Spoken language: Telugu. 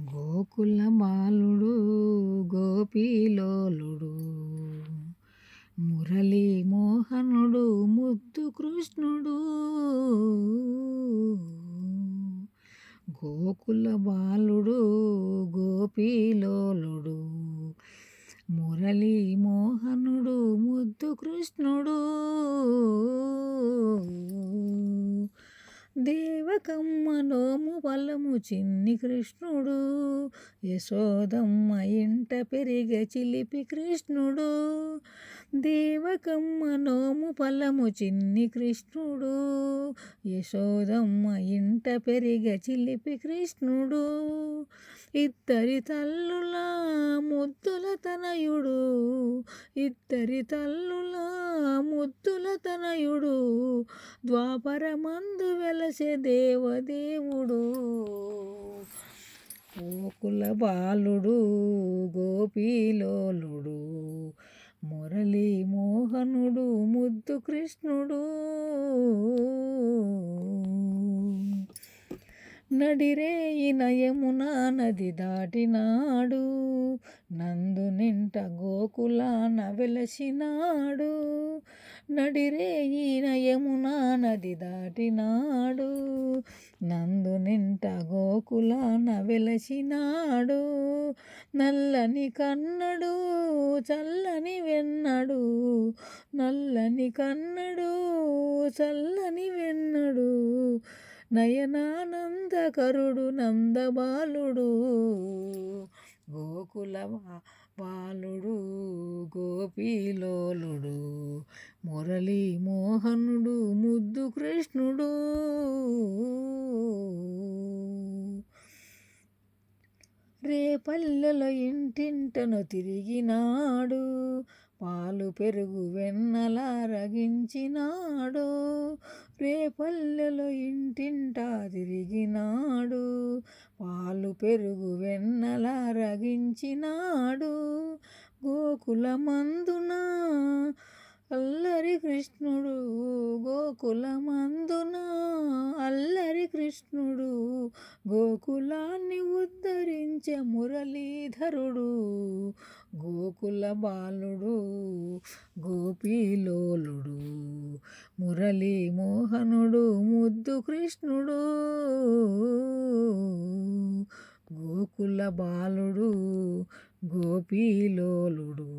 గోకుల బాలుడు గోపీలోలుడు మురళీ మోహనుడు ముద్దు కృష్ణుడు. గోకుల బాలుడు గోపీలోలుడు మురళీ మోహనుడు ముద్దు కృష్ణుడు. దేవకమ్మ నోము చిన్ని కృష్ణుడు. యశోదమ్మ ఇంట పెరిగ చిలిపి కృష్ణుడు. దేవకమ్మ నోము పలము చిన్ని కృష్ణుడు. యశోదమ్మ ఇంట పెరిగ చిలిపి కృష్ణుడు. ఇద్దరి తల్లుల ముద్దుల తనయుడు. ఇద్దరి తల్లుల ముద్దుల తనయుడు ద్వాపరమందు వెలసే దేవదేవుడు. గోకుల బాలుడు గోపీలోలుడు మురళీ మోహనుడు ముద్దు కృష్ణుడు. నడిరేయి నయమున నది దాటినాడు. వెంట గోకులాన వెలసినాడు నడిరేయిన యమునా నది దాటినాడు. నందు నింట గోకులాన వెలసినాడు నల్లని కన్నడు చల్లని వెన్నడు. నల్లని కన్నడు చల్లని వెన్నడు. నయనానందకరుడు నందబాలుడు. గోకుల గోపాలుడు గోపీలోలుడు మురళీ మోహనుడు ముద్దు కృష్ణుడు. రేపల్లెల ఇంటింటను తిరిగినాడు. పాలు పెరుగు వెన్నల రగించినాడు. రేపల్లెలో ఇంటింటా తిరిగినాడు. పాలు పెరుగు వెన్నల రగించినాడు. గోకులమందున అల్లరి కృష్ణుడు గోకుల శ్రీకృష్ణుడు కృష్ణుడు గోకులాన్ని ఉద్ధరించే మురళీధరుడు గోకుల బాలుడు గోపీలోలుడు మురళీ మోహనుడు ముద్దు కృష్ణుడు గోకుల బాలుడు గోపీలోలుడు.